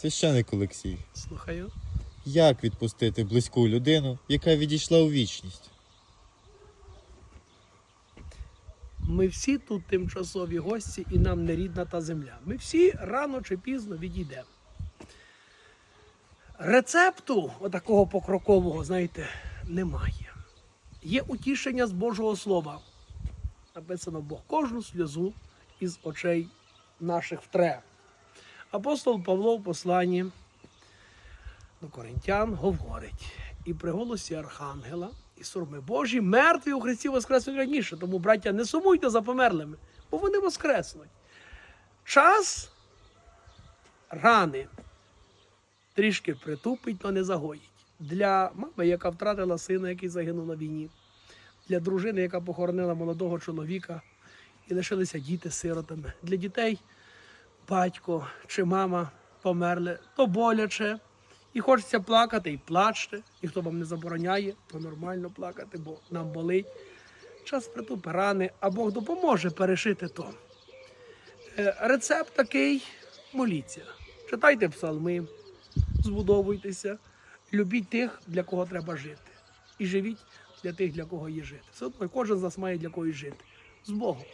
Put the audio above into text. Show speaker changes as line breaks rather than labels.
Священик Олексій,
Слухаю.
як відпустити близьку людину, яка відійшла у вічність?
Ми всі тут тимчасові гості, і нам не рідна та земля. Ми всі рано чи пізно відійдемо. Рецепту отакого покрокового, знаєте, немає. Є утішення з Божого Слова. Написано Бог кожну сльозу із очей наших втре. Апостол Павло в посланні до Коринтян говорить: і при голосі Архангела, і сурми Божі, мертві у Христі воскреснуть раніше. Тому, браття, не сумуйте за померлими, бо вони воскреснуть. Час рани трішки притупить, але не загоїть. Для мами, яка втратила сина, який загинув на війні, для дружини, яка похоронила молодого чоловіка, і лишилися діти сиротами. Для дітей батько чи мама померли, то боляче. І хочеться плакати, і плачте. Ніхто вам не забороняє, то нормально плакати, бо нам болить. Час притупи рани, а Бог допоможе перешити то. Е, Рецепт такий: моліться. Читайте псалми, збудовуйтеся, любіть тих, для кого треба жити. І живіть для тих, для кого є жити. Все одно кожен з нас має для когось жити. З Богом.